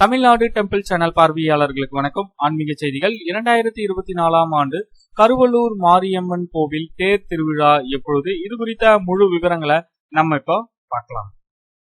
Tamil Nadu temple channel பார்வையாளர்களுக்கு வணக்கம். ஆன்மீக செய்திகள். இரண்டாயிரத்தி இருபத்தி நாலாம் ஆண்டு கருவள்ளூர் மாரியம்மன் கோவில் தேர் திருவிழா எப்பொழுது? இது குறித்த முழு விவரங்களை நம்ம இப்போ பார்க்கலாம்.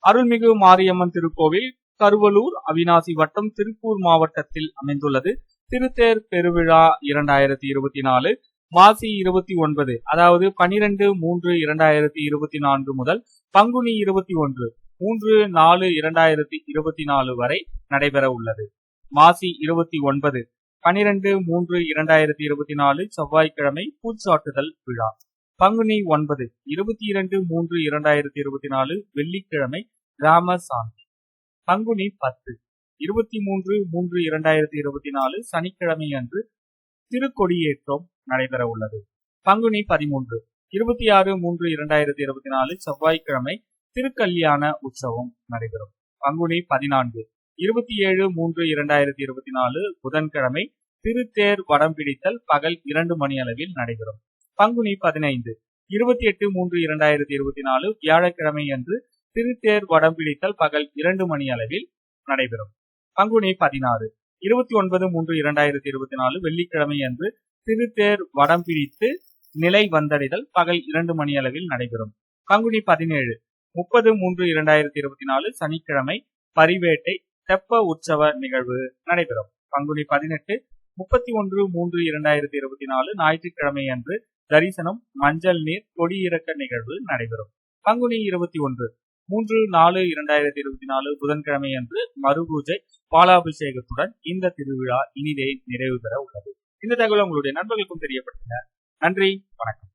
அருள்மிகு மாரியம்மன் திருக்கோவில் கருவலூர் அவினாசி வட்டம் திருப்பூர் மாவட்டத்தில் அமைந்துள்ளது. திருத்தேர் பெருவிழா இரண்டாயிரத்தி இருபத்தி நாலு மாசி இருபத்தி ஒன்பது அதாவது பனிரெண்டு மூன்று இரண்டாயிரத்தி இருபத்தி நான்கு முதல் பங்குனி இருபத்தி ஒன்று மூன்று நாலு இரண்டாயிரத்தி இருபத்தி நாலு வரை நடைபெற உள்ளது மாசி இருபத்தி ஒன்பது பனிரெண்டு மூன்று இரண்டாயிரத்தி இருபத்தி நாலு செவ்வாய்க்கிழமை பூச்சாட்டுதல் விழா. பங்குனி ஒன்பது இருபத்தி இரண்டு மூன்று இரண்டாயிரத்தி இருபத்தி நாலு வெள்ளிக்கிழமை கிராம சாந்தி பங்குனி பத்து இருபத்தி மூன்று மூன்று இரண்டாயிரத்தி இருபத்தி நாலு சனிக்கிழமை அன்று திருக்கொடியேற்றம் நடைபெற உள்ளது பங்குனி பதிமூன்று இருபத்தி ஆறு மூன்று இரண்டாயிரத்தி இருபத்தி நாலு செவ்வாய்க்கிழமை திருக்கல்யாண உற்சவம் நடைபெறும். பங்குனி பதினான்கு இருபத்தி ஏழு மூன்று இரண்டாயிரத்தி இருபத்தி நாலு புதன்கிழமை திருத்தேர் வடம் பிடித்தல் பகல் இரண்டு மணி அளவில் நடைபெறும். பங்குனி பதினைந்து. இருபத்தி எட்டு மூன்று இரண்டாயிரத்தி இருபத்தி நாலு வியாழக்கிழமை அன்று திருத்தேர் வடம் பிடித்தல் பகல் இரண்டு மணி அளவில் நடைபெறும். பங்குனி பதினாறு. இருபத்தி ஒன்பது மூன்று இரண்டாயிரத்தி இருபத்தி நாலு வெள்ளிக்கிழமை அன்று திருத்தேர் வடம் பிடித்து நிலை வந்தடைதல் பகல் இரண்டு மணி அளவில் நடைபெறும். பங்குனி பதினேழு. முப்பது மூன்று இரண்டாயிரத்தி இருபத்தி நாலு சனிக்கிழமை பரிவேட்டை தெப்ப உற்சவ நிகழ்வு நடைபெறும். பங்குனி பதினெட்டு முப்பத்தி ஒன்று மூன்று இரண்டாயிரத்தி இருபத்தி நாலு ஞாயிற்றுக்கிழமை அன்று தரிசனம் மஞ்சள் நீர் கொடியிறக்க நிகழ்வு நடைபெறும். பங்குனி இருபத்தி ஒன்று மூன்று நாலு இரண்டாயிரத்தி இருபத்தி நாலு புதன்கிழமை அன்று மறுபூஜை பாலாபிஷேகத்துடன் இந்த திருவிழா இனிதே நிறைவு பெற உள்ளது. இந்த தகவல் உங்களுடைய நண்பர்களுக்கும் தெரியப்படுத்துங்க. நன்றி வணக்கம்.